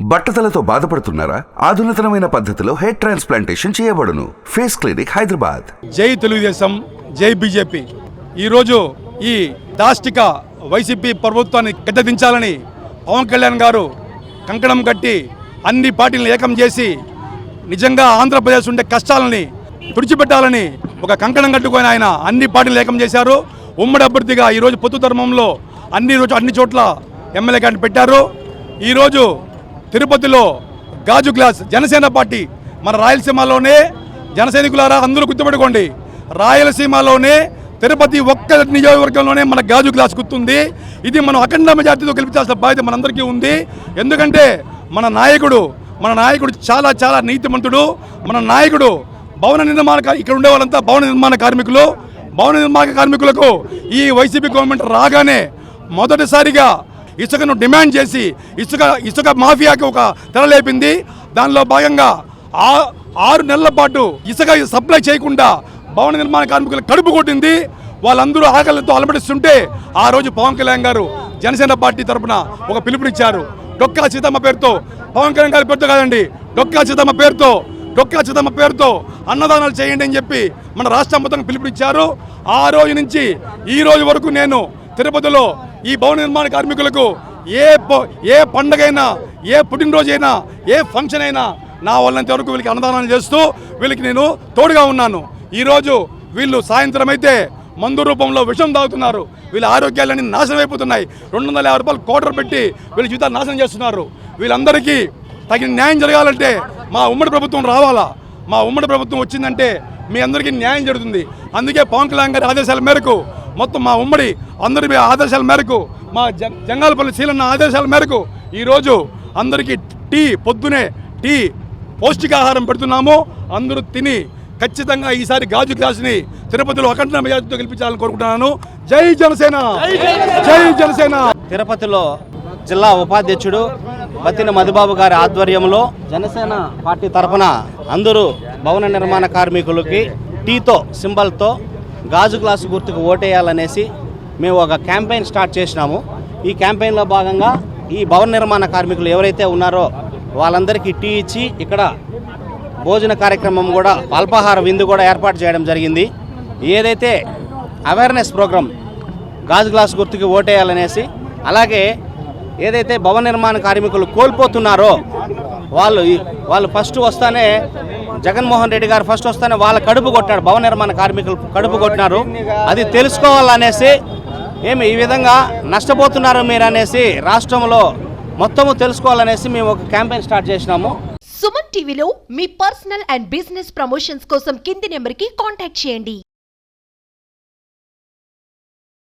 బట్టతలతో బాధపడుతున్నారా? ఆధునితనమైన పద్ధతిలో హెయిర్ ట్రాన్స్ప్లాంటేషన్ చేయబడును. Face clinic Hyderabad. జై తెలుగుదేశం జై బీజేపీ. ఈరోజు ఈ దాష్టిక వైసీపీ ప్రభుత్వాన్ని గద్దెదించాలని పవన్ కళ్యాణ్ గారు కంకణం కట్టి అన్ని పార్టీలను ఏకం చేసి నిజంగా ఆంధ్రప్రదేశ్ ఉండే కష్టాలని తుడిచిపెట్టాలని ఒక కంకణం కట్టుకొని ఆయన అన్ని పార్టీలు ఏకం చేశారు. ఉమ్మడి అభ్యర్థిగా ఈరోజు పొత్తు ధర్మంలో అన్ని రోజు అన్ని చోట్ల ఎమ్మెల్యే క్యాండిడేట్ పెట్టారు. ఈరోజు తిరుపతిలో గాజు గ్లాస్ జనసేన పార్టీ మన రాయలసీమలోనే. జనసైనికులారా అందరూ గుర్తుపెట్టుకోండి. రాయలసీమలోనే తిరుపతి ఒక్క నియోజకవర్గంలోనే మన గాజు గ్లాస్ గుర్తుంది. ఇది మనం అఖండ మెజార్టీతో గెలిపించాల్సిన బాధ్యత మనందరికీ ఉంది. ఎందుకంటే మన నాయకుడు మన నాయకుడు చాలా చాలా నీతిమంతుడు. మన నాయకుడు భవన నిర్మాణ ఇక్కడ ఉండే వాళ్ళంతా భవన నిర్మాణ కార్మికులు. భవన నిర్మాణ కార్మికులకు ఈ వైసీపీ గవర్నమెంట్ రాగానే మొదటిసారిగా ఇసుకను డిమాండ్ చేసి ఇసుక ఇసుక మాఫియాకి ఒక తెరలేపింది దానిలో భాగంగా ఆ- ఆరు నెలల పాటు ఇసుక సప్లై చేయకుండా భవన నిర్మాణ కార్మికులు కడుపు కొట్టింది. వాళ్ళందరూ ఆకలితో అలమటిస్తుంటే ఆ రోజు పవన్ కళ్యాణ్ గారు జనసేన పార్టీ తరపున ఒక పిలుపునిచ్చారు. డొక్కా సీతమ్మ పేరుతో. పవన్ కళ్యాణ్ గారి పేరుతో కాదండి డొక్కా సీతమ్మ పేరుతో డొక్కా సీతమ్మ పేరుతో అన్నదానాలు చేయండి అని చెప్పి మన రాష్ట్రం మొత్తం పిలుపునిచ్చారు. ఆ రోజు నుంచి ఈ రోజు వరకు నేను తిరుపతిలో ఈ భవన నిర్మాణ కార్మికులకు ఏ ప- ఏ పండగైనా ఏ పుట్టినరోజైనా ఏ ఫంక్షన్ అయినా నా వల్లంత వరకు వీళ్ళకి అన్నదానాలు చేస్తూ వీళ్ళకి నేను తోడుగా ఉన్నాను. ఈరోజు వీళ్ళు సాయంత్రం అయితే మందు రూపంలో విషం తాగుతున్నారు. వీళ్ళ ఆరోగ్యాలన్నీ నాశనం అయిపోతున్నాయి. రెండు వందల యాభై రూపాయలు కోటర్ పెట్టి వీళ్ళ జీవితాలు నాశనం చేస్తున్నారు. వీళ్ళందరికీ తగిన న్యాయం జరగాలంటే మా ఉమ్మడి ప్రభుత్వం రావాలా? మా ఉమ్మడి ప్రభుత్వం వచ్చిందంటే మీ అందరికీ న్యాయం జరుగుతుంది. అందుకే పవన్ కళ్యాణ్ గారి ఆదేశాల మేరకు మొత్తం మా ఉమ్మడి అందరి ఆదేశాల మేరకు మా జ- జంగాలపల్లి శీలన్న ఆదేశాల మేరకు ఈరోజు అందరికీ టీ పొద్దునే టీ పౌష్టికాహారం పెడుతున్నాము. అందరూ తిని ఖచ్చితంగా ఈసారి గాజు గ్లాసుని తిరుపతిలో అఖండ మెజార్టీతో గెలిపించాలని కోరుకుంటున్నాను. జై జనసేన! జై జనసేన! తిరుపతిలో జిల్లా ఉపాధ్యక్షుడు బత్తిన మధుబాబు గారి ఆధ్వర్యంలో జనసేన పార్టీ తరఫున అందరూ భవన నిర్మాణ కార్మికులకి టీతో సింబల్తో గాజు గ్లాసు గుర్తుకు ఓటేయాలనేసి మేము ఒక క్యాంపెయిన్ స్టార్ట్ చేసినాము. ఈ క్యాంపెయిన్లో భాగంగా ఈ భవన నిర్మాణ కార్మికులు ఎవరైతే ఉన్నారో వాళ్ళందరికీ టీ ఇచ్చి ఇక్కడ భోజన కార్యక్రమం కూడా అల్పాహార విందు కూడా ఏర్పాటు చేయడం జరిగింది. ఏదైతే అవేర్నెస్ ప్రోగ్రాం గాజు గ్లాస్ గుర్తుకి ఓటేయాలనేసి అలాగే ఏదైతే భవన నిర్మాణ కార్మికులు కోల్పోతున్నారో వాళ్ళు వాళ్ళు ఫస్ట్ వస్తానే జగన్మోహన్ రెడ్డి గారు ఫస్ట్ వస్తేనే వాళ్ళ కడుపు కొట్టాడు భవన నిర్మాణ కార్మికులు కడుపు కొట్టినారు. అది తెలుసుకోవాలనేసి ఏమి ఈ విధంగా నష్టపోతున్నారు మీరు అనేసి రాష్ట్రంలో మొత్తము తెలుసుకోవాలనేసి మేము ఒక క్యాంపెయిన్ స్టార్ట్ చేసినాము. సుమన్ టీవీలో మీ పర్సనల్ అండ్ బిజినెస్ ప్రమోషన్స్ కోసం కింది నెంబర్కి కాంటాక్ట్ చేయండి.